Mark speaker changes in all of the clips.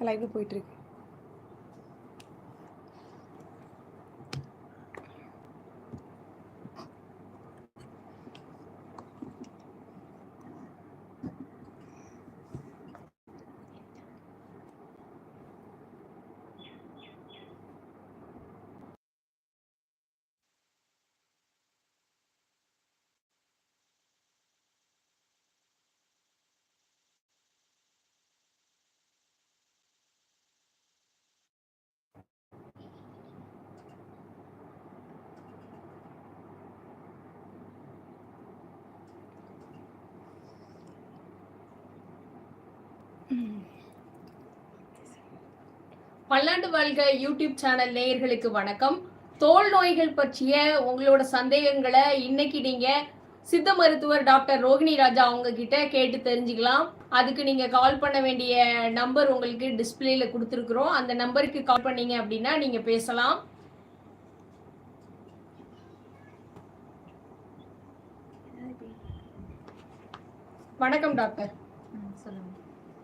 Speaker 1: லைவில் போயிட்டுருக்கு
Speaker 2: பல்லாண்டு வாழ்க யூடியூப் சேனல் நேயர்களுக்கு வணக்கம். தோல் நோய்கள் பற்றிய உங்களோட சந்தேகங்களை இன்னைக்கு நீங்க சித்த மருத்துவர் டாக்டர் ரோகிணி ராஜா அவங்க கிட்ட கேட்டு தெரிஞ்சுக்கலாம். அதுக்கு நீங்க கால் பண்ண வேண்டிய நம்பர் உங்களுக்கு டிஸ்பிளேல கொடுத்துருக்குறோம். அந்த நம்பருக்கு கால் பண்ணீங்க அப்படின்னா நீங்க பேசலாம். வணக்கம் டாக்டர்.
Speaker 3: சொல்லுங்க.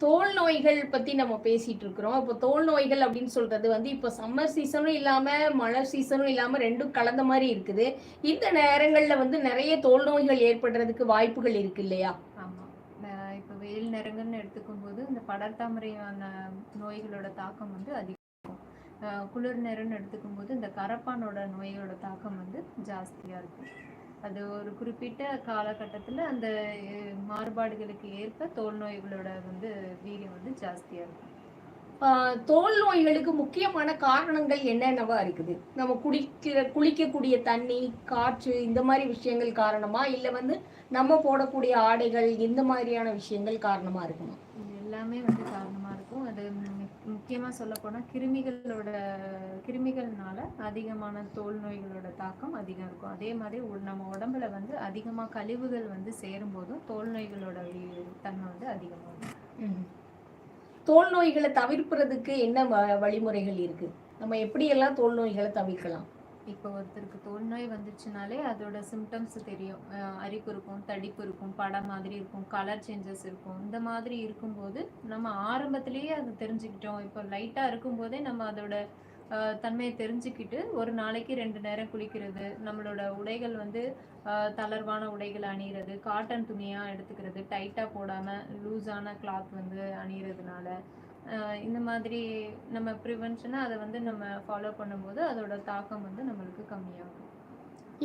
Speaker 2: தோல் நோய்கள் பத்தி நம்ம பேசிட்டு இருக்கிறோம். இப்போ தோல் நோய்கள் அப்படின்னு சொல்றது வந்து இப்போ சம்மர் சீசனும் இல்லாம மழை சீசனும் இல்லாம ரெண்டும் கலந்த மாதிரி இருக்குது. இந்த நேரங்கள்ல வந்து நிறைய தோல் நோய்கள் ஏற்படுறதுக்கு வாய்ப்புகள் இருக்கு இல்லையா?
Speaker 3: ஆமாம் இப்போ வெயில் நேரங்கள்னு எடுத்துக்கும் போது இந்த படர்தாமரையான நோய்களோட தாக்கம் வந்து அதிகம். குளிர் நேரம்னு எடுத்துக்கும் போது இந்த கரப்பானோட நோய்களோட தாக்கம் வந்து ஜாஸ்தியாக இருக்கும் அது ஒரு குறிப்பிட்ட காலகட்டத்தில் அந்த மாறுபாடுகளுக்கு ஏற்ப தோல் நோய்களோட வந்து வீரியம் வந்து ஜாஸ்தியாக இருக்கும்.
Speaker 2: தோல் நோய்களுக்கு முக்கியமான காரணங்கள் என்னென்னவா இருக்குது? நம்ம குடிக்கிற குளிக்கக்கூடிய தண்ணி காற்று இந்த மாதிரி விஷயங்கள் காரணமா? இல்ல வந்து நம்ம போடக்கூடிய ஆடைகள் இந்த மாதிரியான விஷயங்கள் காரணமா இருக்குமா?
Speaker 3: எல்லாமே வந்து அது முக்கியமாக சொல்லப்போனால் கிருமிகளோட கிருமிகள்னால அதிகமான தோல் நோய்களோட தாக்கம் அதிகம் இருக்கும். அதே மாதிரி நம்ம உடம்புல வந்து அதிகமாக கழிவுகள் வந்து சேரும் போதும் தோல் நோய்களோட தன்மை வந்து அதிகமாகும்.
Speaker 2: தோல் நோய்களை தவிர்ப்பதற்கு என்ன வ- வழிமுறைகள் இருக்கு? நம்ம எப்படியெல்லாம் தோல் நோய்களை தவிர்க்கலாம்?
Speaker 3: இப்போ ஒருத்தருக்கு தோல் நோய் வந்துச்சுனாலே அதோட சிம்டம்ஸ் தெரியும். அரிப்பு இருக்கும் தடிப்பு இருக்கும் படம் மாதிரி இருக்கும் கலர் சேஞ்சஸ் இருக்கும். இந்த மாதிரி இருக்கும்போது நம்ம ஆரம்பத்திலேயே அது தெரிஞ்சுக்கிட்டோம். இப்போ லைட்டாக இருக்கும்போதே நம்ம அதோட தன்மையை தெரிஞ்சுக்கிட்டு ஒரு நாளைக்கு ரெண்டு நேரம் குளிக்கிறது நம்மளோட உடைகள் வந்து தளர்வான உடைகள் அணிகிறது காட்டன் துணியாக எடுத்துக்கிறது டைட்டாக போடாமல் லூஸான கிளாத் வந்து அணிகிறதுனால இந்த மாதிரி நம்ம ப்ரிவென்ஷனை அதை வந்து நம்ம ஃபாலோ பண்ணும்போது அதோட தாக்கம் வந்து நம்மளுக்கு கம்மியாகும்.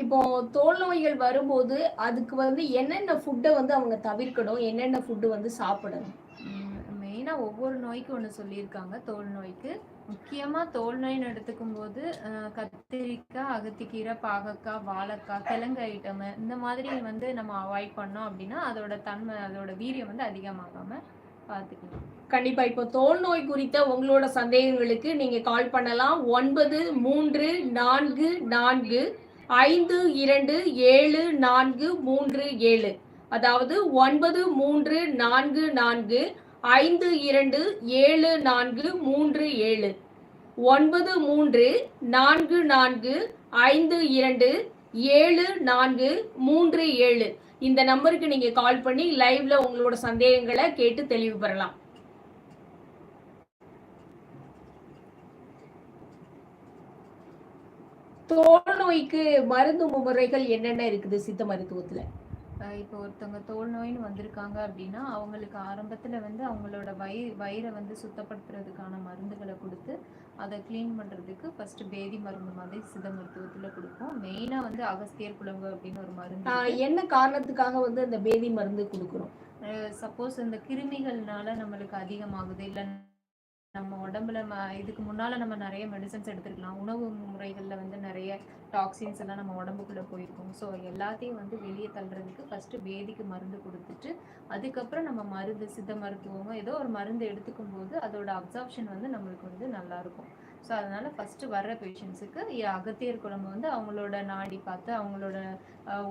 Speaker 2: இப்போ தோல் நோய்கள் வரும்போது அதுக்கு வந்து என்னென்ன ஃபுட்டை வந்து அவங்க தவிர்க்கணும்? என்னென்ன ஃபுட்டு வந்து சாப்பிடணும்?
Speaker 3: மெயினாக ஒவ்வொரு நோய்க்கு ஒன்று சொல்லியிருக்காங்க. தோல் நோய்க்கு. முக்கியமாக தோல் நோய்னு எடுத்துக்கும் போது கத்திரிக்காய் அகத்திக்கீரை பாகக்காய் வாழைக்காய் கிழங்கு ஐட்டமு இந்த மாதிரி வந்து நம்ம அவாய்ட் பண்ணோம் அப்படின்னா அதோட தன்மை அதோட வீரியம் வந்து அதிகமாகாமல் பார்த்துக்கலாம்
Speaker 2: கண்டிப்பா. இப்போ தோல் நோய் குறித்த உங்களோட சந்தேகங்களுக்கு நீங்க கால் பண்ணலாம். ஒன்பது மூன்று நான்கு நான்கு ஐந்து இரண்டு ஏழு நான்கு மூன்று ஏழு. அதாவது ஒன்பது மூன்று நான்கு நான்கு ஐந்து இரண்டு ஏழு நான்கு மூன்று ஏழு. ஒன்பது மூன்று நான்கு நான்கு ஐந்து இரண்டு ஏழு நான்கு மூன்று ஏழு. இந்த நம்பருக்கு நீங்க கால் பண்ணி லைவ்ல உங்களோட சந்தேகங்களை கேட்டு தெளிவு பெறலாம் தோல் நோய்க்கு மருந்து முறைகள் என்னென்ன இருக்குது சித்த மருத்துவத்துல?
Speaker 3: இப்போ ஒருத்தவங்க தோல் நோயின்னு வந்திருக்காங்க அப்படின்னா அவங்களுக்கு ஆரம்பத்தில் வந்து அவங்களோட வயி வயிறை வந்து சுத்தப்படுத்துறதுக்கான மருந்துகளை கொடுத்து அதை க்ளீன் பண்ணுறதுக்கு ஃபர்ஸ்ட் பேதி மருந்து மாதிரி சித்த மருத்துவத்தில் கொடுப்போம். மெயினாக வந்து அகஸ்தியர் குழம்பு அப்படின்னு ஒரு மருந்து
Speaker 2: என்ன காரணத்துக்காக வந்து அந்த பேதி மருந்து கொடுக்குறோம்?
Speaker 3: சப்போஸ் இந்த கிருமிகள்னால நம்மளுக்கு அதிகமாகுது இல்லை நம்ம உடம்புல இதுக்கு முன்னால நம்ம நிறைய மெடிசன்ஸ் எடுத்துருக்கலாம். உணவு முறைகளில் வந்து நிறைய டாக்ஸின்ஸ் எல்லாம் நம்ம உடம்புக்குள்ள போயிருக்கும். ஸோ எல்லாத்தையும் வந்து வெளியே தள்ளுறதுக்கு ஃபர்ஸ்ட் வேதிக்கு மருந்து கொடுத்துட்டு அதுக்கப்புறம் நம்ம மருந்து சித்த மருத்துவமோ ஏதோ ஒரு மருந்து எடுத்துக்கும் போது அதோட அப்சார்ப்ஷன் வந்து நம்மளுக்கு வந்து நல்லா இருக்கும். ஸோ அதனால ஃபர்ஸ்ட் வர்ற பேஷண்ட்ஸுக்கு அகத்தியர் குழம்பு வந்து அவங்களோட நாடி பார்த்து அவங்களோட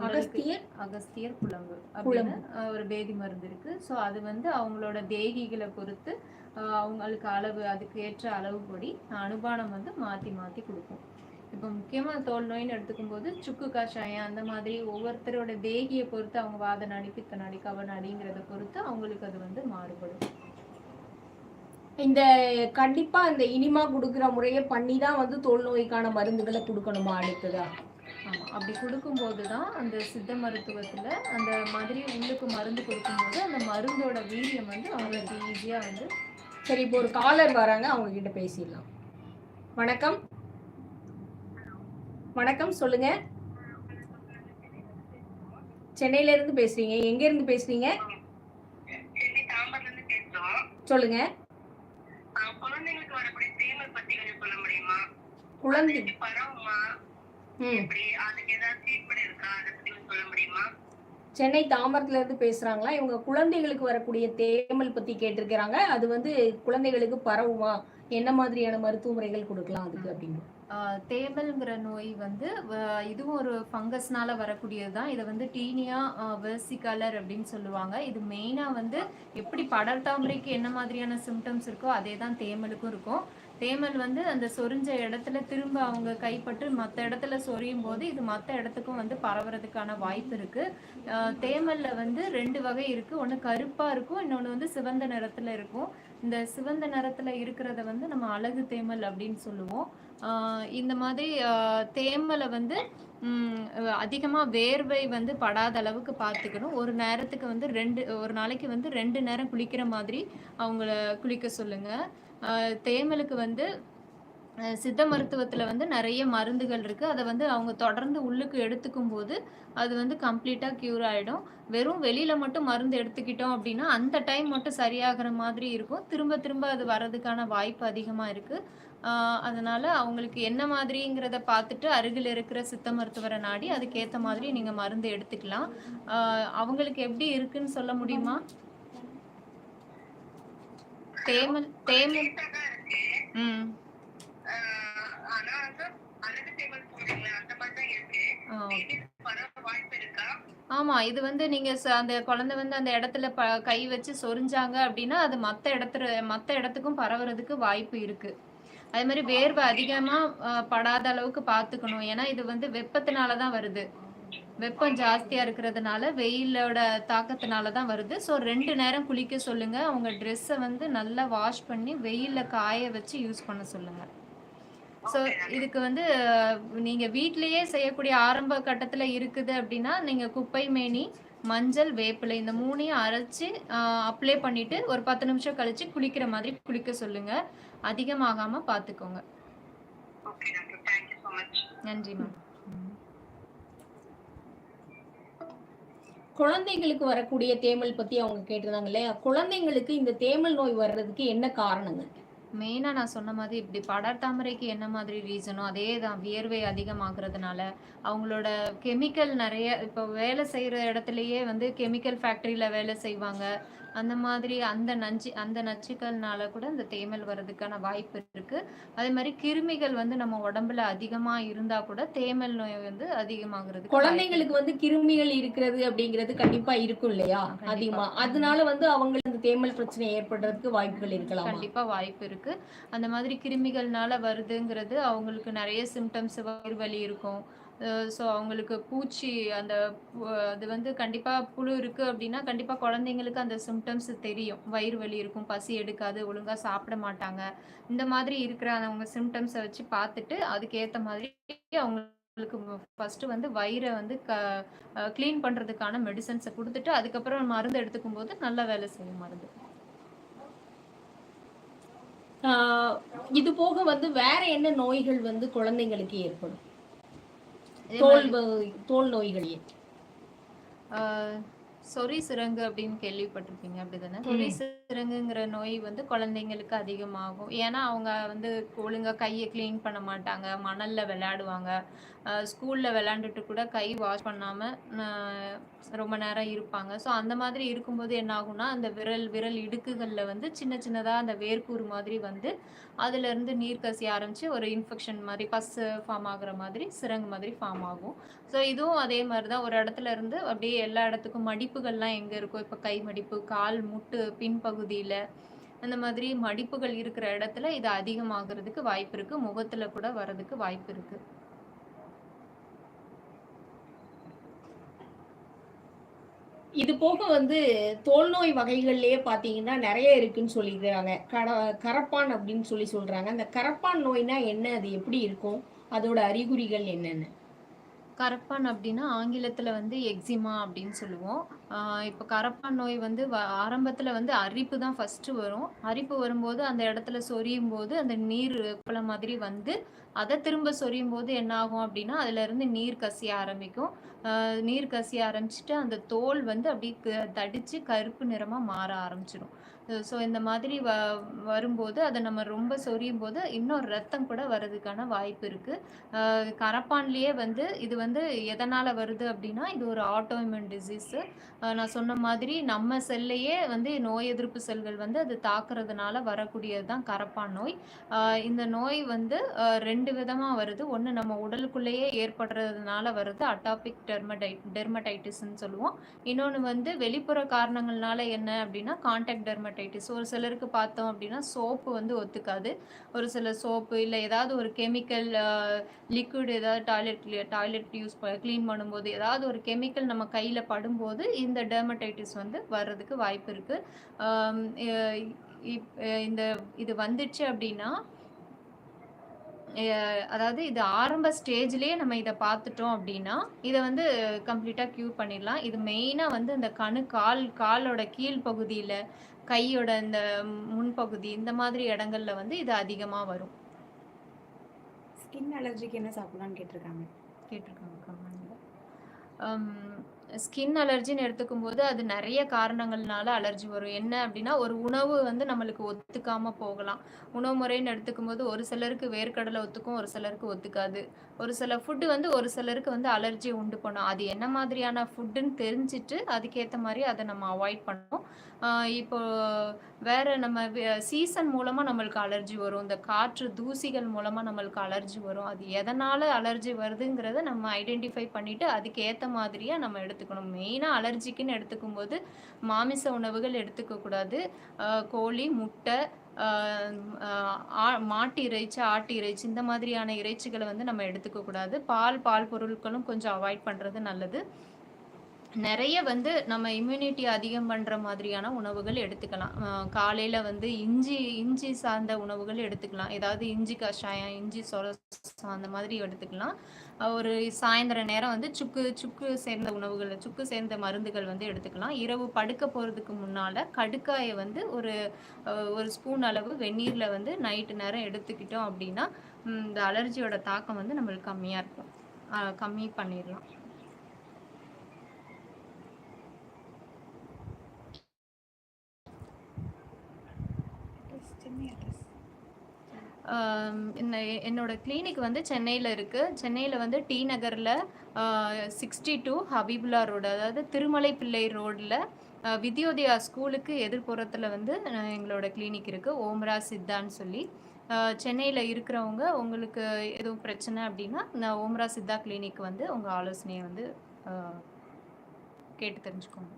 Speaker 2: அகஸ்தியர்?
Speaker 3: அகஸ்தியர் குழம்பு அப்படின்னு ஒரு பேதி மருந்து இருக்கு. ஸோ அது வந்து அவங்களோட தேகிகளை பொறுத்து அவங்களுக்கு அளவு அதுக்கு ஏற்ற அளவுப்படி அனுபானம் வந்து மாற்றி மாற்றி கொடுக்கும். இப்போ முக்கியமாக தோல் நோயின்னு எடுத்துக்கும் போது சுக்கு கஷாயம் அந்த மாதிரி ஒவ்வொருத்தரோட தேகியை பொறுத்து அவங்க வாத நாடி பித்த நாடி கவ நாடிங்கிறத பொறுத்து அவங்களுக்கு அது வந்து மாறுபடும்.
Speaker 2: இந்த கண்டிப்பா இந்த இனிமா கொடுக்குற முறையை பண்ணி தான் வந்து தோல் நோய்க்கான மருந்துகளை கொடுக்கணுமா அடுத்ததா
Speaker 3: ஆமா அப்படி கொடுக்கும்போது தான் அந்த சித்த மருத்துவத்துல அந்த மாதிரி உள்ளுக்கு மருந்து கொடுக்கும்போது அந்த மருந்தோட வீரியம் வந்து அவங்களுக்கு ஈஸியா வந்து
Speaker 2: சரி இப்போ ஒரு காலர் வராங்க அவங்க கிட்ட பேசிடலாம். வணக்கம். வணக்கம் சொல்லுங்க. சென்னையில இருந்து பேசுறீங்க. எங்க இருந்து பேசுறீங்க? சொல்லுங்க. குழந்தை. சென்னை தாம்பரத்துல இருந்து பேசுறாங்களா? இவங்க குழந்தைகளுக்கு வரக்கூடிய தேமல் பத்தி கேட்டிருக்கிறாங்க. அது வந்து குழந்தைகளுக்கு பரவுமா? என்ன மாதிரியான மருத்துவ முறைகள் கொடுக்கலாம் அதுக்கு அப்படின்னு.
Speaker 3: ஆஹ் தேமல்ங்கிற நோய் வந்து இதுவும் ஒரு ஃபங்கஸ்னால வரக்கூடியது தான் இதை வந்து டீனியா வெர்சிகலர் அப்படின்னு சொல்லுவாங்க. இது மெயினாக வந்து எப்படி படர்தாமரைக்கு என்ன மாதிரியான சிம்டம்ஸ் இருக்கோ அதே தான் தேமலுக்கும் இருக்கும். தேமல் வந்து அந்த சொரிஞ்ச இடத்துல திரும்ப அவங்க கைப்பட்டு மற்ற இடத்துல சொரியும் போது இது மற்ற இடத்துக்கும் வந்து பரவுறதுக்கான வாய்ப்பு இருக்கு. தேமல்ல வந்து ரெண்டு வகை இருக்கு. ஒன்று கருப்பா இருக்கும் இன்னொன்று வந்து சிவந்த நிறத்துல இருக்கும். இந்த சிவந்த நிறத்துல இருக்கிறத வந்து நம்ம அழகு தேமல் அப்படின்னு சொல்லுவோம். இந்த மாதிரி தேமலை வந்து அதிகமாக வேர்வை வந்து படாத அளவுக்கு பார்த்துக்கணும். ஒரு நேரத்துக்கு வந்து ரெண்டு ஒரு நாளைக்கு வந்து ரெண்டு நேரம் குளிக்கிற மாதிரி அவங்கள குளிக்க சொல்லுங்கள் தேமலுக்கு வந்து சித்த மருத்துவத்தில் வந்து நிறைய மருந்துகள் இருக்குது அதை வந்து அவங்க தொடர்ந்து உள்ளுக்கு எடுத்துக்கும் போது அது வந்து கம்ப்ளீட்டாக க்யூர் ஆகிடும் வெறும் வெளியில் மட்டும் மருந்து எடுத்துக்கிட்டோம் அப்படின்னா அந்த டைம் மட்டும் சரியாகிற மாதிரி இருக்கும். திரும்ப திரும்ப அது வர்றதுக்கான வாய்ப்பு அதிகமாக இருக்குது அதனால் அவங்களுக்கு என்ன மாதிரிங்கிறத பார்த்துட்டு அருகில் இருக்கிற சித்த மருத்துவரை நாடி அதுக்கேற்ற மாதிரி நீங்கள் மருந்து எடுத்துக்கலாம். அவங்களுக்கு எப்படி இருக்குன்னு சொல்ல முடியுமா? தேமல் தேமல் ம்.
Speaker 1: ஆனா வந்து அழகு தேமல் சொல்றீங்களா அந்த மாதிரி தான் இருக்கு?
Speaker 3: ஆமா இது வந்து நீங்க அந்த குழந்தை வந்து அந்த இடத்துல கை வச்சு சொரிஞ்சாங்க அப்படின்னா அது மத்த இடத்துல மத்த இடத்துக்கும் பரவுறதுக்கு வாய்ப்பு இருக்கு. அதே மாதிரி வேர்வை அதிகமா படாத அளவுக்கு பார்த்துக்கணும் ஏன்னா இது வந்து வெப்பத்தினால தான் வருது. வெப்பம் ஜாஸ்தியா இருக்கிறதுனால வெயிலோட தாக்கத்தினால தான் வருது. ஸோ ரெண்டு நேரம் குளிக்க சொல்லுங்க. அவங்க ட்ரெஸ்ஸை வந்து நல்லா வாஷ் பண்ணி வெயில்ல காய வச்சு யூஸ் பண்ண சொல்லுங்க. ஸோ இதுக்கு வந்து நீங்க வீட்லயே செய்யக்கூடிய ஆரம்ப கட்டத்துல இருக்குது அப்படின்னா நீங்க குப்பை மேனி மஞ்சள் வேப்பிலை இந்த மூணையும் அரைச்சு அப்ளை பண்ணிட்டு ஒரு பத்து நிமிஷம் கழிச்சு குளிக்கிற மாதிரி குளிக்க சொல்லுங்க. அதிகமாகாம
Speaker 1: மச்
Speaker 3: நன்றி மேம்
Speaker 2: குழந்தைங்களுக்கு வரக்கூடிய தேமல் பத்தி அவங்க கேட்டிருந்தாங்க இல்லையா? குழந்தைங்களுக்கு இந்த தேமல் நோய் வர்றதுக்கு என்ன காரணங்க
Speaker 3: மெயினாக நான் சொன்ன மாதிரி இப்படி படர்தாமரைக்கு என்ன மாதிரி ரீசனோ அதே தான் வியர்வை அதிகமாகிறதுனால அவங்களோட கெமிக்கல் நிறைய இப்போ வேலை செய்கிற இடத்துலையே வந்து கெமிக்கல் ஃபேக்ட்ரியில் வேலை செய்வாங்க. அந்த மாதிரி அந்த நஞ்சு அந்த நச்சுக்கள்னால கூட இந்த தேமல் வர்றதுக்கான வாய்ப்பு இருக்கு. அதே மாதிரி கிருமிகள் வந்து நம்ம உடம்புல அதிகமா இருந்தா கூட தேமல் நோய் வந்து அதிகமாகிறதுக்கு
Speaker 2: குழந்தைங்களுக்கு வந்து கிருமிகள் இருக்கிறது அப்படிங்கிறது கண்டிப்பா இருக்கும் இல்லையா. அதிகமா. அதனால வந்து அவங்களுக்கு இந்த தேமல் பிரச்சனை ஏற்படுறதுக்கு வாய்ப்புகள் இருக்கலாம்?
Speaker 3: கண்டிப்பா வாய்ப்பு இருக்கு. அந்த மாதிரி கிருமிகள்னால வருதுங்கிறது அவங்களுக்கு நிறைய சிம்டம்ஸ் வயிறு வலி இருக்கும். ஸோ அவங்களுக்கு பூச்சி அந்த அது வந்து கண்டிப்பாக புழு இருக்குது அப்படின்னா கண்டிப்பாக குழந்தைங்களுக்கு அந்த சிம்டம்ஸ் தெரியும். வயிறு வலி இருக்கும் பசி எடுக்காது ஒழுங்காக சாப்பிட மாட்டாங்க. இந்த மாதிரி இருக்கிற அவங்க சிம்டம்ஸை வச்சு பார்த்துட்டு அதுக்கேற்ற மாதிரி அவங்களுக்கு ஃபஸ்ட்டு வந்து வயிறை வந்து க க்ளீன் பண்ணுறதுக்கான மெடிசன்ஸை கொடுத்துட்டு அதுக்கப்புறம் மருந்து எடுத்துக்கும் போது நல்ல வேலை செய்யும் மருந்து.
Speaker 2: இது போக வந்து வேற என்ன நோய்கள் வந்து குழந்தைங்களுக்கு ஏற்படும்? தோல் தோல் நோய்கள்
Speaker 3: ஆஹ் சொறி சிரங்கு அப்படின்னு கேள்விப்பட்டிருப்பீங்க அப்படிதானே? சொறி சிரங்குங்கிற நோய் வந்து குழந்தைங்களுக்கு அதிகமாகும். ஏன்னா அவங்க வந்து ஒழுங்கா கையை க்ளீன் பண்ண மாட்டாங்க மணல்ல விளையாடுவாங்க. ஸ்கூலில் விளாண்டுட்டு கூட கை வாஷ் பண்ணாமல் ரொம்ப நேரம் இருப்பாங்க. ஸோ அந்த மாதிரி இருக்கும்போது என்ன ஆகும்னா அந்த விரல் விரல் இடுக்குகளில் வந்து சின்ன சின்னதாக அந்த வேர்க்கூறு மாதிரி வந்து அதுலேருந்து நீர் கசி ஆரம்பித்து ஒரு இன்ஃபெக்ஷன் மாதிரி பஸ்ஸு ஃபார்ம் ஆகுற மாதிரி சிரங்கு மாதிரி ஃபார்ம் ஆகும். ஸோ இதுவும் அதே மாதிரி தான் ஒரு இடத்துல இருந்து அப்படியே எல்லா இடத்துக்கும் மடிப்புகள்லாம் எங்கே இருக்கும் இப்போ கை மடிப்பு கால் முட்டு பின்பகுதியில் அந்த மாதிரி மடிப்புகள் இருக்கிற இடத்துல இது அதிகமாகிறதுக்கு வாய்ப்பு இருக்குது முகத்தில் கூட வர்றதுக்கு வாய்ப்பு இருக்குது
Speaker 2: இது போக வந்து தோல் நோய் வகைகள்லேயே பார்த்தீங்கன்னா நிறைய இருக்குன்னு சொல்லிக்கிறாங்க. கட கரப்பான் அப்படின்னு சொல்லி சொல்கிறாங்க அந்த கரப்பான் நோய்னா என்ன? அது எப்படி இருக்கும்? அதோட அறிகுறிகள் என்னென்ன.
Speaker 3: கரப்பான் அப்படின்னா ஆங்கிலத்தில் வந்து எக்ஸிமா அப்படின்னு சொல்லுவோம். இப்போ கரப்பான் நோய் வந்து வ ஆரம்பத்தில் வந்து அரிப்பு தான் ஃபஸ்ட்டு வரும். அரிப்பு வரும்போது அந்த இடத்துல சொரியும் போது அந்த நீர் குளம் மாதிரி வந்து அதை திரும்ப சொரியும் போது என்ன ஆகும் அப்படின்னா அதுலேருந்து நீர் கசிய ஆரம்பிக்கும். நீர் கசிய ஆரம்பிச்சுட்டு அந்த தோல் வந்து அப்படியே தடித்து கருப்பு நிறமாக மாற ஆரம்பிச்சிடும் ஸோ இந்த மாதிரி வ வரும்போது அதை நம்ம ரொம்ப சொரியும் போது இன்னும் ரத்தம் கூட வர்றதுக்கான வாய்ப்பு இருக்குது கரப்பான்லேயே வந்து இது வந்து எதனால் வருது அப்படின்னா இது ஒரு ஆட்டோஇம்யூன் டிசீஸு நான் சொன்ன மாதிரி நம்ம செல்லையே வந்து நோய் எதிர்ப்பு செல்கள் வந்து அது தாக்குறதுனால வரக்கூடியது தான் கரப்பான் நோய். இந்த நோய் வந்து ரெண்டு விதமாக வருது. ஒன்று நம்ம உடலுக்குள்ளேயே ஏற்படுறதுனால வருது அட்டாபிக் டெர்மடை டெர்மடைட்டிஸ்ன்னு சொல்லுவோம். இன்னொன்று வந்து வெளிப்புற காரணங்கள்னால என்ன அப்படின்னா கான்டாக்ட் டெர்மடைட்டிஸ் ஒரு சிலருக்கு பார்த்தோம் அப்படின்னா சோப்பு வந்து ஒத்துக்காது. ஒரு சில சோப்பு இல்லை ஏதாவது ஒரு கெமிக்கல் லிக்விட் ஏதாவது டாய்லெட் டாய்லெட் யூஸ் க்ளீன் பண்ணும்போது ஏதாவது ஒரு கெமிக்கல் நம்ம கையில் படும்போது இந்த டெர்மடைட்டிஸ் வந்து வர்றதுக்கு வாய்ப்பு இருக்குது இந்த இது வந்துச்சு அப்படின்னா அதாவது இது ஆரம்ப ஸ்டேஜ்லேயே நம்ம இதை பார்த்துட்டோம் அப்படின்னா இதை வந்து கம்ப்ளீட்டாக க்யூர் பண்ணிடலாம். இது மெயினாக வந்து இந்த கணு கால் காலோட கீழ் பகுதியில் கையோட இந்த முன்பகுதி இந்த மாதிரி இடங்கள்ல வந்து இது அதிகமாக வரும்.
Speaker 4: ஸ்கின் அலர்ஜிக்கு என்ன சாப்பிடலாம்னு கேட்டிருக்காங்க?
Speaker 3: கேட்டிருக்காங்க ஸ்கின் அலர்ஜின்னு எடுத்துக்கும் போது அது நிறைய காரணங்கள்னால அலர்ஜி வரும். என்ன அப்படின்னா ஒரு உணவு வந்து நம்மளுக்கு ஒத்துக்காம போகலாம். உணவு முறைன்னு எடுத்துக்கும் போது ஒரு சிலருக்கு வேர்க்கடலை ஒத்துக்கும் ஒரு சிலருக்கு ஒத்துக்காது. ஒரு சில ஃபுட்டு வந்து ஒரு சிலருக்கு வந்து அலர்ஜி உண்டு பண்ணும் அது என்ன மாதிரியான ஃபுட்டுன்னு தெரிஞ்சுட்டு அதுக்கேற்ற மாதிரி அதை நம்ம அவாய்ட் பண்ணோம் இப்போ வேற நம்ம சீசன் மூலமாக நம்மளுக்கு அலர்ஜி வரும். இந்த காற்று தூசிகள் மூலமாக நம்மளுக்கு அலர்ஜி வரும். அது எதனால் அலர்ஜி வருதுங்கிறத நம்ம ஐடென்டிஃபை பண்ணிட்டு அதுக்கேற்ற மாதிரியாக நம்ம எடுத்துக்கணும். மெயினாக அலர்ஜிக்குன்னு எடுத்துக்கும் போது மாமிச உணவுகள் எடுத்துக்கக்கூடாது. கோழி முட்டை மாட்டு இறைச்சி ஆட்டு இறைச்சி இந்த மாதிரியான இறைச்சிகளை வந்து நம்ம எடுத்துக்க கூடாது பால் பால் பொருட்களும் கொஞ்சம் அவாய்ட் பண்றது நல்லது. நிறைய வந்து நம்ம இம்யூனிட்டி அதிகம் பண்ற மாதிரியான உணவுகள் எடுத்துக்கலாம். காலையில் காலையில வந்து இஞ்சி இஞ்சி சார்ந்த உணவுகள் எடுத்துக்கலாம். ஏதாவது இஞ்சி கஷாயம் இஞ்சி சொரசம் அந்த மாதிரி எடுத்துக்கலாம். ஒரு சாயந்தர நேரம் வந்து சுக்கு சுக்கு சேர்ந்த உணவுகள் சுக்கு சேர்ந்த மருந்துகள் வந்து எடுத்துக்கலாம். இரவு படுக்க போறதுக்கு முன்னால கடுக்காயை வந்து ஒரு ஒரு ஸ்பூன் அளவு வெந்நீர்ல வந்து நைட்டு நேரம் எடுத்துக்கிட்டோம் அப்படின்னா இந்த அலர்ஜியோட தாக்கம் வந்து நம்மளுக்கு கம்மியா இருக்கும். கம்மி பண்ணிடலாம்
Speaker 4: சென்னை அட்ரஸ்
Speaker 3: ஆம், இந்த எ- என்னோட கிளினிக் வந்து சென்னையில் இருக்குது சென்னையில் வந்து டி நகரில் சிக்ஸ்டி டூ ஹபீபுல்லா ரோடு அதாவது திருமலை பிள்ளை ரோடில் வித்யோதயா ஸ்கூலுக்கு எதிர்ப்புறத்தில் வந்து எங்களோட கிளினிக் இருக்குது ஓம்ரா சித்தான்னு சொல்லி. சென்னையில் இருக்கிறவங்க உங்களுக்கு எதுவும் பிரச்சனை அப்படின்னா நான் ஓம்ரா சித்தா கிளினிக் வந்து உங்கள் ஆலோசனையை வந்து கேட்டு தெரிஞ்சுக்கோங்க.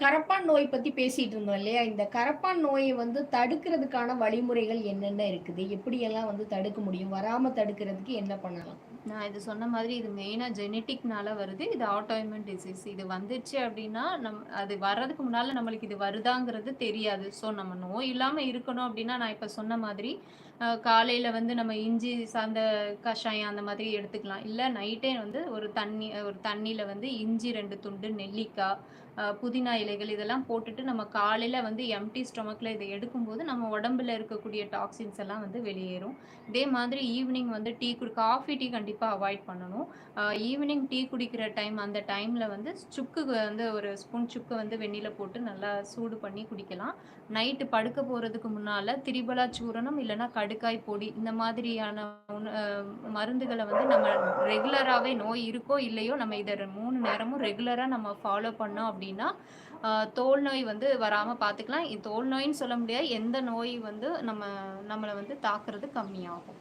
Speaker 2: கரப்பான் நோய் பத்தி பேசிட்டு இருந்தோம் இல்லையா? இந்த கரப்பான் நோயை வந்து தடுக்கிறதுக்கான வழிமுறைகள் என்னென்ன இருக்குது? எப்படியெல்லாம் வந்து தடுக்க முடியும்? வராம தடுக்கிறதுக்கு என்ன பண்ணலாம்?
Speaker 3: நான் இது சொன்ன மாதிரி இது மெயினாக ஜெனட்டிக்னால வருது. இது ஆட்டோஇம்யூன் டிசீஸ் இது வந்துச்சு அப்படின்னா நம் அது வர்றதுக்கு முன்னால் நம்மளுக்கு இது வருதாங்கிறது தெரியாது. ஸோ நம்ம நோய் இல்லாமல் இருக்கணும் அப்படின்னா நான் இப்போ சொன்ன மாதிரி காலையில் வந்து நம்ம இஞ்சி சார்ந்த கஷாயம் அந்த மாதிரி எடுத்துக்கலாம். இல்லை நைட்டே வந்து ஒரு தண்ணி ஒரு தண்ணியில் வந்து இஞ்சி ரெண்டு துண்டு நெல்லிக்காய் புதினா இலைகள் இதெல்லாம் போட்டுட்டு நம்ம காலையில் வந்து எம்டி ஸ்டொமக்கில் இதை எடுக்கும்போது நம்ம உடம்புல இருக்கக்கூடிய டாக்ஸின்ஸ் எல்லாம் வந்து வெளியேறும். இதே மாதிரி ஈவினிங் வந்து டீ குடி காஃபி டீ கண்டிப்பாக அவாய்ட் பண்ணணும். ஈவினிங் டீ குடிக்கிற டைம் அந்த டைமில் வந்து சுக்கு வந்து ஒரு ஸ்பூன் சுக்கு வந்து வெந்நில போட்டு நல்லா சூடு பண்ணி குடிக்கலாம். நைட்டு படுக்க போகிறதுக்கு முன்னால் திரிபலா சூரணம் இல்லைன்னா கடுக்காய் பொடி இந்த மாதிரியான மருந்துகளை வந்து நம்ம ரெகுலராகவே நோய் இருக்கோ இல்லையோ நம்ம இதை மூணு நேரமும் ரெகுலராக நம்ம ஃபாலோ பண்ணோம் அப்படின்னா தோல் நோய் வந்து வராமல் பார்த்துக்கலாம். தோல் நோயின்னு சொல்ல முடியாது. எந்த நோய் வந்து நம்ம நம்மளை வந்து தாக்குறது கம்மியாகும்.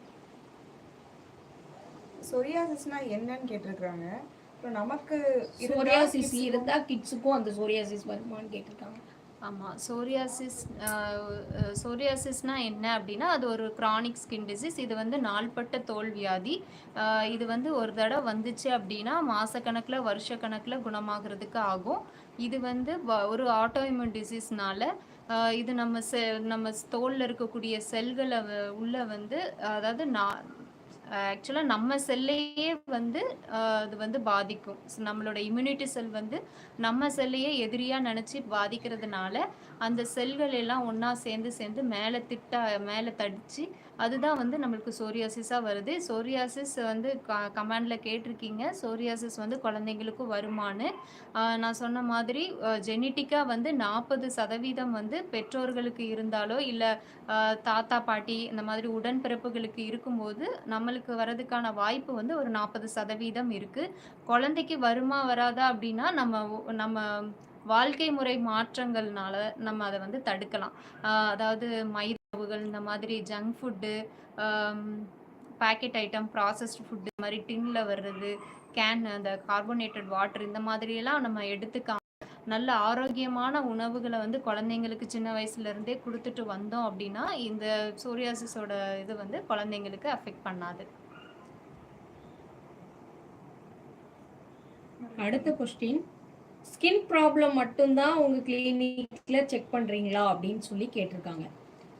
Speaker 4: சொரியாசிஸ்னா என்னன்னு கேட்டிருக்கிறாங்க. இப்போ நமக்கு
Speaker 2: சோரியாசிஸ்
Speaker 4: kids-
Speaker 2: இருந்தா கிட்ஸுக்கும் அந்த சோரியாசிஸ் வருமான்னு கேட்டிருக்காங்க.
Speaker 3: ஆமாம் சோரியாசிஸ் சோரியாசிஸ்னால் என்ன அப்படின்னா அது ஒரு க்ரானிக் ஸ்கின் டிசீஸ் இது வந்து நாள்பட்ட தோல் வியாதி. இது வந்து ஒரு தடவை வந்துச்சு அப்படின்னா மாதக்கணக்கில் வருஷக்கணக்கில் குணமாகிறதுக்கு ஆகும். இது வந்து ஒரு ஆட்டோஇம்யூன் டிசீஸ்னால இது நம்ம செ நம்ம தோலில் இருக்கக்கூடிய செல்களை உள்ள வந்து அதாவது நான் ஆக்சுவலாக நம்ம செல்லையே வந்து ஆஹ் அது வந்து பாதிக்கும். நம்மளோட இம்யூனிட்டி செல் வந்து நம்ம செல்லையே எதிரியாக நினச்சி பாதிக்கிறதுனால அந்த செல்கள் எல்லாம் ஒன்றா சேர்ந்து சேர்ந்து மேலே திட்ட மேலே தடிச்சு அதுதான் வந்து நம்மளுக்கு சோரியாசிஸாக வருது. சோரியாசிஸ் வந்து க கமாண்டில் கேட்டிருக்கீங்க. சோரியாசிஸ் வந்து குழந்தைங்களுக்கும் வருமானு. நான் சொன்ன மாதிரி ஜெனட்டிக்காக வந்து நாற்பது சதவீதம் வந்து பெற்றோர்களுக்கு இருந்தாலோ இல்லை தாத்தா பாட்டி இந்த மாதிரி உடன்பிறப்புகளுக்கு இருக்கும்போது நம்மளுக்கு வரதுக்கான வாய்ப்பு வந்து ஒரு நாற்பது சதவீதம் இருக்குது குழந்தைக்கு வருமா வராதா அப்படின்னா நம்ம ஒ- நம்ம வாழ்க்கை முறை மாற்றங்கள்னால நம்ம அதை வந்து தடுக்கலாம். அதாவது மைதாவுகள் இந்த மாதிரி junk food packet item processed food இந்த மாதிரி டின்னில் வர்றது கேன் அந்த கார்பனேட்டட் வாட்டர் இந்த மாதிரியெல்லாம் நம்ம எடுத்துக்காம நல்ல ஆரோக்கியமான உணவுகளை வந்து குழந்தைங்களுக்கு சின்ன வயசுல இருந்தே கொடுத்துட்டு வந்தோம் அப்படின்னா இந்த சோரியாசிஸோட இது வந்து குழந்தைங்களுக்கு அஃபெக்ட் பண்ணாது.
Speaker 2: அடுத்த கொஸ்டின் ஸ்கின் ப்ராப்ளம் மட்டும்தான் உங்க கிளினிக்ல செக் பண்றீங்களா அப்படின்னு சொல்லி கேட்டிருக்காங்க.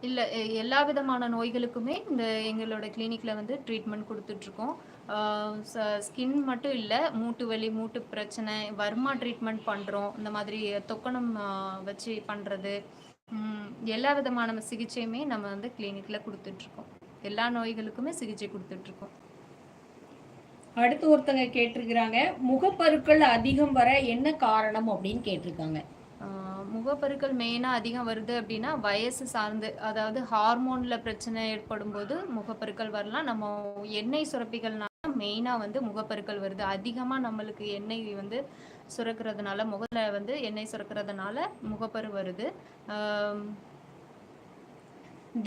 Speaker 3: இல்லை எல்லா விதமான நோய்களுக்குமே இந்த எங்களோட கிளினிக்கில் வந்து ட்ரீட்மெண்ட் கொடுத்துட்ருக்கோம். ஸ்கின் மட்டும் இல்லை மூட்டு வலி மூட்டு பிரச்சனை வர்மா ட்ரீட்மெண்ட் பண்ணுறோம் இந்த மாதிரி தொக்கணம் வச்சு பண்ணுறது எல்லா விதமான சிகிச்சையுமே நம்ம வந்து கிளினிக்கில் கொடுத்துட்ருக்கோம். எல்லா நோய்களுக்குமே சிகிச்சை கொடுத்துட்ருக்கோம்.
Speaker 2: அடுத்து ஒருத்தங்க கேட்டிருக்கிறாங்க முகப்பருக்கள் அதிகம் வர என்ன காரணம் அப்படின்னு கேட்டிருக்காங்க.
Speaker 3: முகப்பருக்கள் மெயினாக அதிகம் வருது அப்படின்னா வயசு சார்ந்து அதாவது ஹார்மோனில் பிரச்சனை ஏற்படும் போது முகப்பருக்கள் வரலாம். நம்ம எண்ணெய் சுரப்பிகள்னால மெயினாக வந்து முகப்பருக்கள் வருது. அதிகமாக நம்மளுக்கு எண்ணெய் வந்து சுரக்கிறதுனால முகத்தில் வந்து எண்ணெய் சுரக்கிறதுனால முகப்பரு வருது.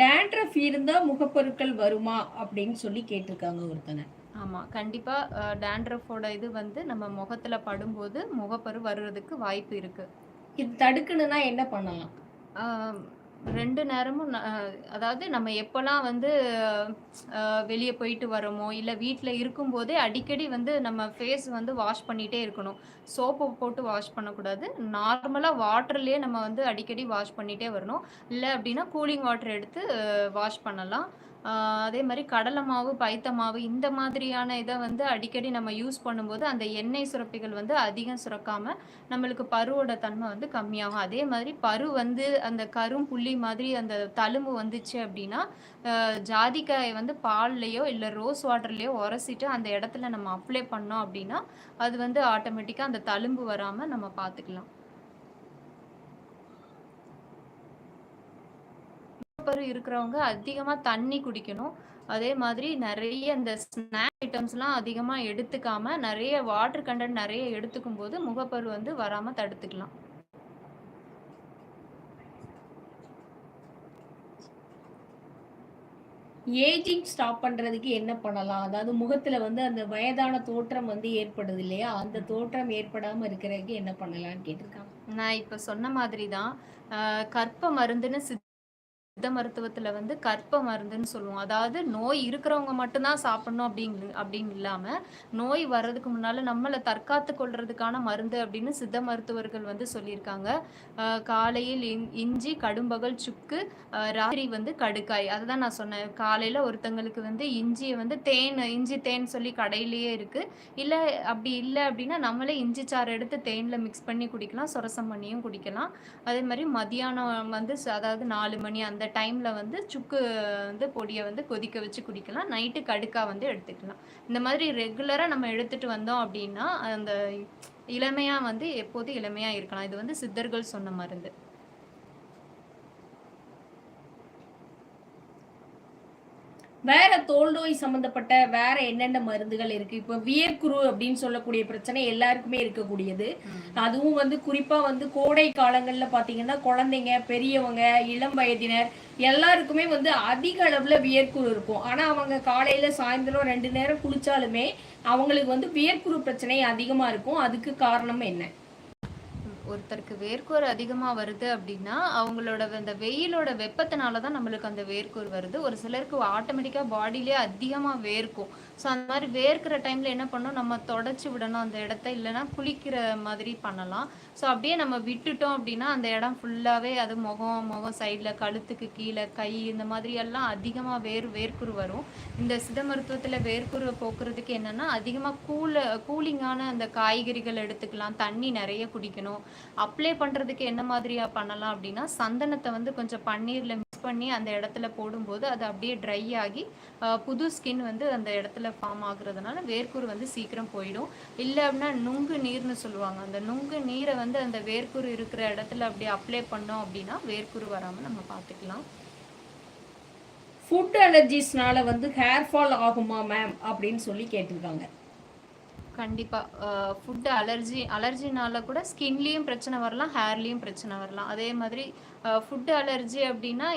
Speaker 2: டேண்ட்ரஃப் இருந்தா முகப்பருக்கள் வருமா அப்படின்னு சொல்லி கேட்டிருக்காங்க ஒருத்தங்க.
Speaker 3: ஆமாம் கண்டிப்பாக டேண்ட்ரஃபோட இது வந்து நம்ம முகத்தில் படும்போது முகப்பரு வர்றதுக்கு வாய்ப்பு இருக்குது
Speaker 2: இது தடுக்கணும்னா என்ன பண்ணலாம்?
Speaker 3: ரெண்டு நேரமும் அதாவது நம்ம எப்போல்லாம் வந்து வெளியே போயிட்டு வரோமோ இல்லை வீட்டில் இருக்கும்போதே அடிக்கடி வந்து நம்ம ஃபேஸ் வந்து வாஷ் பண்ணிகிட்டே இருக்கணும். சோப்பு போட்டு வாஷ் பண்ணக்கூடாது. நார்மலாக வாட்டர்லேயே நம்ம வந்து அடிக்கடி வாஷ் பண்ணிகிட்டே வரணும். இல்லை அப்படின்னா கூலிங் வாட்டர் எடுத்து வாஷ் பண்ணலாம். அதே மாதிரி கடலை மாவு பைத்த மாவு இந்த மாதிரியான இதை வந்து அடிக்கடி நம்ம யூஸ் பண்ணும்போது அந்த எண்ணெய் சுரப்பிகள் வந்து அதிகம் சுரக்காமல் நம்மளுக்கு பருவோட தன்மை வந்து கம்மியாகும். அதே மாதிரி பரு வந்து அந்த கரும் புள்ளி மாதிரி அந்த தழும்பு வந்துச்சு அப்படின்னா ஜாதிக்காயை வந்து பால்லையோ இல்லை ரோஸ் வாட்டர்லேயோ உரசிட்டு அந்த இடத்துல நம்ம அப்ளை பண்ணோம் அப்படின்னா அது வந்து ஆட்டோமேட்டிக்காக அந்த தழும்பு வராமல் நம்ம பார்த்துக்கலாம். பரு இருக்கிறவங்க அதிகமாக தண்ணி குடிக்கணும். அதே மாதிரி நிறைய இந்த ஸ்நாக் ஐட்டம்ஸ்லாம் அதிகமாக எடுத்துக்காம நிறைய வாட்டர் கண்டென்ட் நிறைய எடுத்துக்கும் போது முகப்பரு வந்து வராமல் தடுத்துக்கலாம்.
Speaker 2: ஏஜிங் ஸ்டாப் பண்றதுக்கு என்ன பண்ணலாம்? அதாவது முகத்துல வந்து அந்த வயதான தோற்றம் வந்து ஏற்படுது இல்லையா? அந்த தோற்றம் ஏற்படாம இருக்கிறதுக்கு என்ன பண்ணலாம்னு கேட்டிருக்காங்க.
Speaker 3: நான் இப்போ சொன்ன மாதிரி தான் கற்ப மருந்துன்னு சித்த மருத்துவத்தில் வந்து கற்ப மருந்துன்னு சொல்லுவோம். அதாவது நோய் இருக்கிறவங்க மட்டும்தான் சாப்பிடணும் அப்படிங்க அப்படின்னு இல்லாமல் நோய் வர்றதுக்கு முன்னால் நம்மளை தற்காத்து கொள்றதுக்கான மருந்து அப்படின்னு சித்த மருத்துவர்கள் வந்து சொல்லியிருக்காங்க. காலையில் இன்- இஞ்சி கடும்பகல் சுக்கு ராத்திரி வந்து கடுக்காய் அதுதான் நான் சொன்னேன். காலையில் ஒருத்தங்களுக்கு வந்து இஞ்சியை வந்து தேன் இஞ்சி தேன் சொல்லி கடையிலேயே இருக்குது இல்லை அப்படி இல்லை அப்படின்னா நம்மளே இஞ்சி சாறு எடுத்து தேனில் மிக்ஸ் பண்ணி குடிக்கலாம். சுரசம் பண்ணியும் குடிக்கலாம். அதே மாதிரி மதியானம் வந்து அதாவது நாலு மணி அந்த டைமில் வந்து சுக்கு வந்து பொடியை வந்து கொதிக்க வச்சு குடிக்கலாம். நைட்டு கடுக்காக வந்து எடுத்துக்கலாம். இந்த மாதிரி ரெகுலராக நம்ம எடுத்துகிட்டு வந்தோம் அப்படின்னா அந்த இளமையாக வந்து எப்போதும் இளமையாக இருக்கலாம். இது வந்து சித்தர்கள் சொன்ன மருந்து.
Speaker 2: வேற தோல் நோய் சம்பந்தப்பட்ட வேற என்னென்ன மருந்துகள் இருக்கு? இப்போ வியர்க்குரு அப்படின்னு சொல்லக்கூடிய பிரச்சனை எல்லாருக்குமே இருக்கக்கூடியது. அதுவும் வந்து குறிப்பா வந்து கோடை காலங்கள்ல பாத்தீங்கன்னா குழந்தைங்க பெரியவங்க இளம் வயதினர் எல்லாருக்குமே வந்து அதிக அளவுல வியர்க்குரு இருக்கும். ஆனா அவங்க காலையில சாயந்தரம் ரெண்டு நேரம் குளிச்சாலுமே அவங்களுக்கு வந்து வியர்க்குரு பிரச்சனை அதிகமா இருக்கும். அதுக்கு காரணம் என்ன?
Speaker 3: ஒருத்தருக்கு வேர்க்கோர் அதிகமாக வருது அப்படின்னா அவங்களோட அந்த வெயிலோட வெப்பத்தினால தான் நம்மளுக்கு அந்த வேர்க்கோர் வருது. ஒரு சிலருக்கு ஆட்டோமேட்டிக்காக பாடியிலே அதிகமாக வேர்க்கும். ஸோ அந்த மாதிரி வேர்க்கிற டைமில் என்ன பண்ணணும்? நம்ம தொடச்சி விடணும் அந்த இடத்த. இல்லைன்னா குளிக்கிற மாதிரி பண்ணலாம். ஸோ அப்படியே நம்ம விட்டுட்டோம் அப்படின்னா அந்த இடம் ஃபுல்லாகவே அது முகம் முகம் சைடில் கழுத்துக்கு கீழே கை இந்த மாதிரி எல்லாம் அதிகமாக வேர் வேர்க்குரு வரும். இந்த சித மருத்துவத்தில் வேர்க்குருவை போக்குறதுக்கு என்னென்னா அதிகமாக கூல கூலிங்கான அந்த காய்கறிகள் எடுத்துக்கலாம். தண்ணி நிறைய குடிக்கணும். அப்ளை பண்ணுறதுக்கு என்ன மாதிரியா பண்ணலாம் அப்படின்னா சந்தனத்தை வந்து கொஞ்சம் பன்னீரில் மிக்ஸ் பண்ணி அந்த இடத்துல போடும்போது அது அப்படியே ட்ரை ஆகி புது ஸ்கின் வந்து அந்த இடத்துல ஃபார்ம் ஆகுறதுனால வேர்க்கூர் வந்து சீக்கிரம் போயிடும். இல்லை அப்படின்னா நுங்கு நீர்னு சொல்லுவாங்க. அந்த நுங்கு நீரை வந்து அந்த வேர்க்கூர் இருக்கிற இடத்துல அப்படியே அப்ளை பண்ணோம் அப்படின்னா வேர்க்கூர் வராமல் நம்ம பார்த்துக்கலாம்.
Speaker 2: ஃபுட் அலர்ஜிஸ்னால வந்து ஹேர் ஃபால் ஆகுமா மேம் அப்படின்னு சொல்லி கேட்டிருக்காங்க.
Speaker 3: கண்டிப்பாக ஃபுட்டு அலர்ஜி அலர்ஜினால கூட ஸ்கின்லேயும் பிரச்சனை வரலாம் ஹேர்லேயும் பிரச்சனை வரலாம். அதே மாதிரி ஃபுட்டு அலர்ஜி அப்படின்னா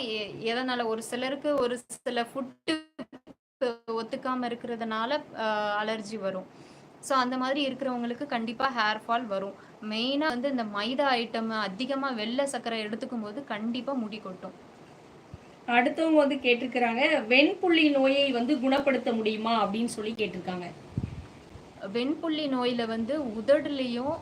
Speaker 3: எ- ஒரு சிலருக்கு ஒரு சில ஃபுட்டு ஒத்துக்காமல் இருக்கிறதுனால அலர்ஜி வரும். ஸோ அந்த மாதிரி இருக்கிறவங்களுக்கு கண்டிப்பாக ஹேர் ஃபால் வரும். மெயினாக வந்து இந்த மைதா ஐட்டம் அதிகமாக வெள்ளை சர்க்கரை எடுத்துக்கும் போது கண்டிப்பாக முடி கொட்டும்.
Speaker 2: அடுத்தவங்க வந்து கேட்டிருக்கிறாங்க வெண்புள்ளி நோயை வந்து குணப்படுத்த முடியுமா? அப்படின்னு சொல்லி கேட்டிருக்காங்க.
Speaker 3: வெண்புள்ளி நோயில் வந்து உதடுலேயும்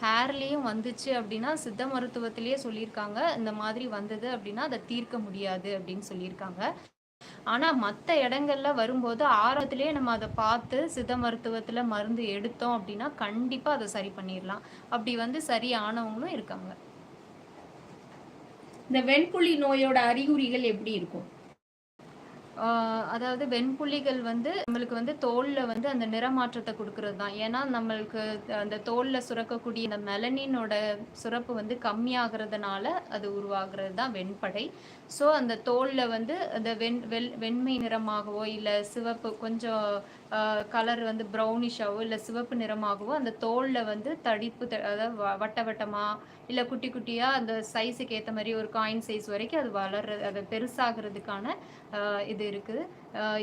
Speaker 3: ஹேர்லேயும் வந்துச்சு அப்படின்னா சித்த மருத்துவத்திலேயே சொல்லியிருக்காங்க. இந்த மாதிரி வந்தது அப்படின்னா அதை தீர்க்க முடியாது அப்படின்னு சொல்லியிருக்காங்க. ஆனால் மற்ற இடங்கள்ல வரும்போது ஆரம்பத்திலேயே நம்ம அதை பார்த்து சித்த மருத்துவத்தில் மருந்து எடுத்தோம் அப்படின்னா கண்டிப்பாக அதை சரி பண்ணிடலாம். அப்படி வந்து சரி ஆனவங்களும் இருக்காங்க.
Speaker 2: இந்த வெண்புள்ளி நோயோட அறிகுறிகள் எப்படி இருக்கும்?
Speaker 3: அதாவது வெண்புள்ளிகள் வந்து நம்மளுக்கு வந்து தோல்ல வந்து அந்த நிறமாற்றத்தை கொடுக்கறது தான். ஏன்னா நம்மளுக்கு அந்த தோல்ல சுரக்கக்கூடிய அந்த மெலனினோட சுரப்பு வந்து கம்மியாகிறதுனால அது உருவாகிறது தான் வெண்படை. ஸோ அந்த தோலில் வந்து அந்த வெண் வெள் வெண்மை நிறமாகவோ இல்லை சிவப்பு கொஞ்சம் கலர் வந்து ப்ரௌனிஷாவோ இல்லை சிவப்பு நிறமாகவோ அந்த தோலில் வந்து தடிப்பு த- அதாவது வ- வட்ட வட்டமாக இல்லை குட்டி குட்டியாக அந்த சைஸுக்கு ஏற்ற மாதிரி ஒரு காயின் சைஸ் வரைக்கும் அது வளர்றது அது பெருசாகிறதுக்கான இது இருக்குது.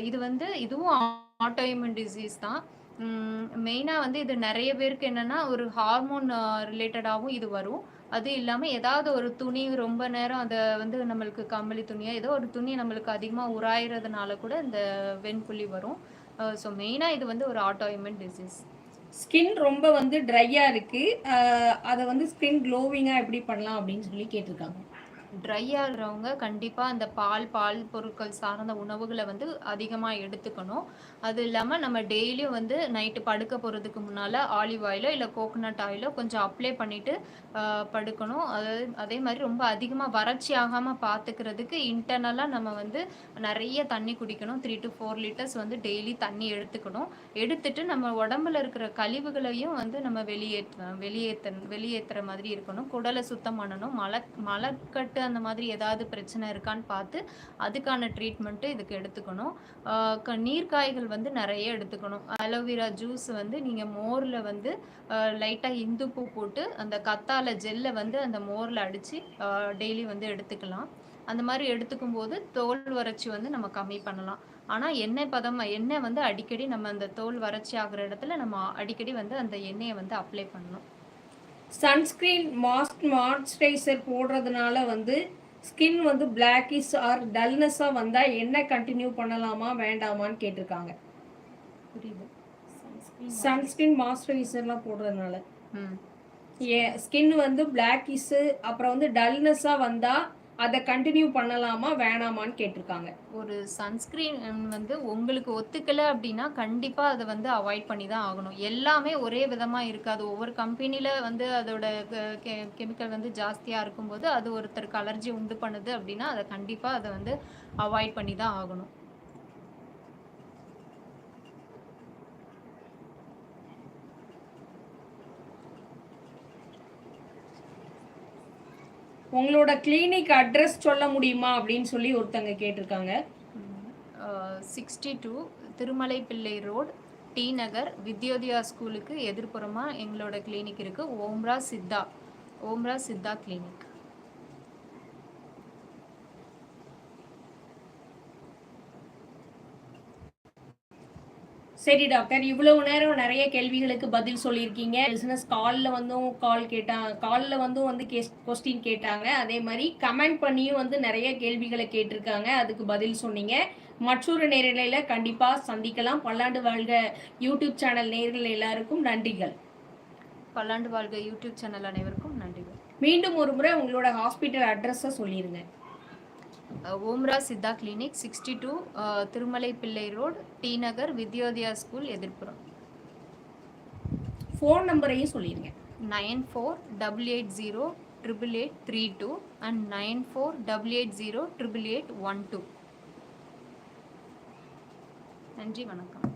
Speaker 3: இது வந்து இதுவும் ஆட்டோஇம்யூன் டிசீஸ் தான். மெயினாக வந்து இது நிறைய பேருக்கு என்னென்னா ஒரு ஹார்மோன் ரிலேட்டடாகவும் இது வரும். அது இல்லாமல் ஏதாவது ஒரு துணி ரொம்ப நேரம் அதை வந்து நம்மளுக்கு கம்பளி துணியோ ஏதோ ஒரு துணி நம்மளுக்கு அதிகமாக உராயிறதுனால கூட இந்த வெண்புள்ளி வரும். ஸோ மெயினாக இது வந்து ஒரு ஆட்டோஇம்யூன் டிசீஸ்
Speaker 2: ஸ்கின் ரொம்ப வந்து ட்ரையா இருக்கு. அஹ் அதை வந்து ஸ்கின் க்ளோவிங்கா எப்படி பண்ணலாம் அப்படின்னு சொல்லி கேட்டிருக்காங்க.
Speaker 3: ட்ரை ஆகிறவங்க கண்டிப்பாக அந்த பால் பால் பொருட்கள் சார்ந்த உணவுகளை வந்து அதிகமாக எடுத்துக்கணும். அது இல்லாமல் நம்ம டெய்லியும் வந்து நைட்டு படுக்க போகிறதுக்கு முன்னால் ஆலிவ் ஆயிலோ இல்லை கோகோனட் ஆயிலோ கொஞ்சம் அப்ளை பண்ணிவிட்டு படுக்கணும். அதாவது அதே மாதிரி ரொம்ப அதிகமாக வறட்சி ஆகாமல் பார்த்துக்கிறதுக்கு இன்டர்னலாக நம்ம வந்து நிறைய தண்ணி குடிக்கணும். த்ரீ டு ஃபோர் லிட்டர்ஸ் வந்து டெய்லி தண்ணி எடுத்துக்கணும். எடுத்துட்டு நம்ம உடம்புல இருக்கிற கழிவுகளையும் வந்து நம்ம வெளியேற்ற வெளியேற்ற வெளியேற்றுற மாதிரி இருக்கணும். குடலை சுத்தம் பண்ணணும். மலை மலக்கட்டு அந்த மாதிரி ஏதாவது பிரச்சனை இருக்கான்னு பார்த்து அதுக்கான ட்ரீட்மெண்ட்டு இதுக்கு எடுத்துக்கணும். க- நீர்க்காய்கள் வந்து நிறைய எடுத்துக்கணும். அலோவேரா ஜூஸ் வந்து நீங்கள் மோரில் வந்து லைட்டாக இந்துப்பு போட்டு அந்த கத்தாழை ஜெல்லை வந்து அந்த மோரில் அடித்து டெய்லி வந்து எடுத்துக்கலாம். அந்த மாதிரி எடுத்துக்கும் போது தோல் வறட்சி வந்து நம்ம கம்மி பண்ணலாம். ஆனால் எண்ணெய் பதம் எண்ணெய் வந்து அடிக்கடி நம்ம அந்த தோல் வறட்சி ஆகுற இடத்துல நம்ம அடிக்கடி வந்து அந்த எண்ணெயை வந்து அப்ளை பண்ணணும்.
Speaker 2: சன்ஸ்கிரீன் மாஸ்க் மாய்ஸ்சரைசர் போடுறதுனால வந்து ஸ்கின் வந்து பிளாக்கிஸ் ஆர் டல்னஸா வந்தா என்ன கண்டினியூ பண்ணலாமா வேண்டாமான்னு கேட்டிருக்காங்க.
Speaker 3: புரியுது.
Speaker 2: சன்ஸ்கிரீன் மாய்ஸ்சரைசர்லாம் போடுறதுனால.
Speaker 3: ம்.
Speaker 2: ஸ்கின் வந்து பிளாக்கிஸு அப்புறம் வந்து டல்னஸ்ஸாக வந்தால் அதை கண்டினியூ பண்ணலாமா வேணாமான்னு கேட்டிருக்காங்க.
Speaker 3: ஒரு சன்ஸ்கிரீன் வந்து உங்களுக்கு ஒத்துக்கலை அப்படின்னா கண்டிப்பாக அதை வந்து அவாய்ட் பண்ணி தான் ஆகணும். எல்லாமே ஒரே விதமாக இருக்காது. ஒவ்வொரு கம்பெனியில் வந்து அதோட கெமிக்கல் வந்து ஜாஸ்தியாக இருக்கும்போது அது ஒருத்தருக்கு அலர்ஜி உண்டு பண்ணுது அப்படின்னா அதை கண்டிப்பாக அதை வந்து அவாய்ட் பண்ணி தான் ஆகணும்.
Speaker 2: உங்களோட கிளினிக் அட்ரஸ் சொல்ல முடியுமா அப்படின்னு சொல்லி ஒருத்தங்க கேட்டிருக்காங்க.
Speaker 3: Sixty two Thirumalai Pillai road T Nagar Vidyodaya ஸ்கூலுக்கு எதிர்ப்புறமாக எங்களோட கிளினிக் இருக்குது ஓம்ரா சித்தா ஓம்ரா சித்தா கிளினிக்
Speaker 2: சரி டாக்டர் இவ்வளவு நேரம் நிறைய கேள்விகளுக்கு பதில் சொல்லியிருக்கீங்க. பிசினஸ் காலில் வந்தும் கால் கேட்டாங்க காலில் வந்தும் வந்து கொஸ்டின் கேட்டாங்க. அதே மாதிரி கமெண்ட் பண்ணியும் வந்து நிறைய கேள்விகளை கேட்டிருக்காங்க. அதுக்கு பதில் சொன்னீங்க. மற்றொரு நேரலையில் கண்டிப்பாக சந்திக்கலாம். பல்லாண்டு வாழ்க யூடியூப் சேனல் நேர்கள் எல்லாருக்கும் நன்றிகள்.
Speaker 3: பல்லாண்டு வாழ்க யூடியூப் சேனல் அனைவருக்கும் நன்றிகள்.
Speaker 2: மீண்டும் ஒரு முறை உங்களோட ஹாஸ்பிட்டல் அட்ரஸை சொல்லிடுங்க
Speaker 3: Omra Siddha clinic sixty two Thirumalai Pillai road T Nagar Vidyodaya school எதிர்ப்புறம்.
Speaker 2: Phone நம்பரையும் சொல்லிடுங்க
Speaker 3: nine four double eight zero triple eight three two and nine four double eight zero triple eight one two. நன்றி வணக்கம்.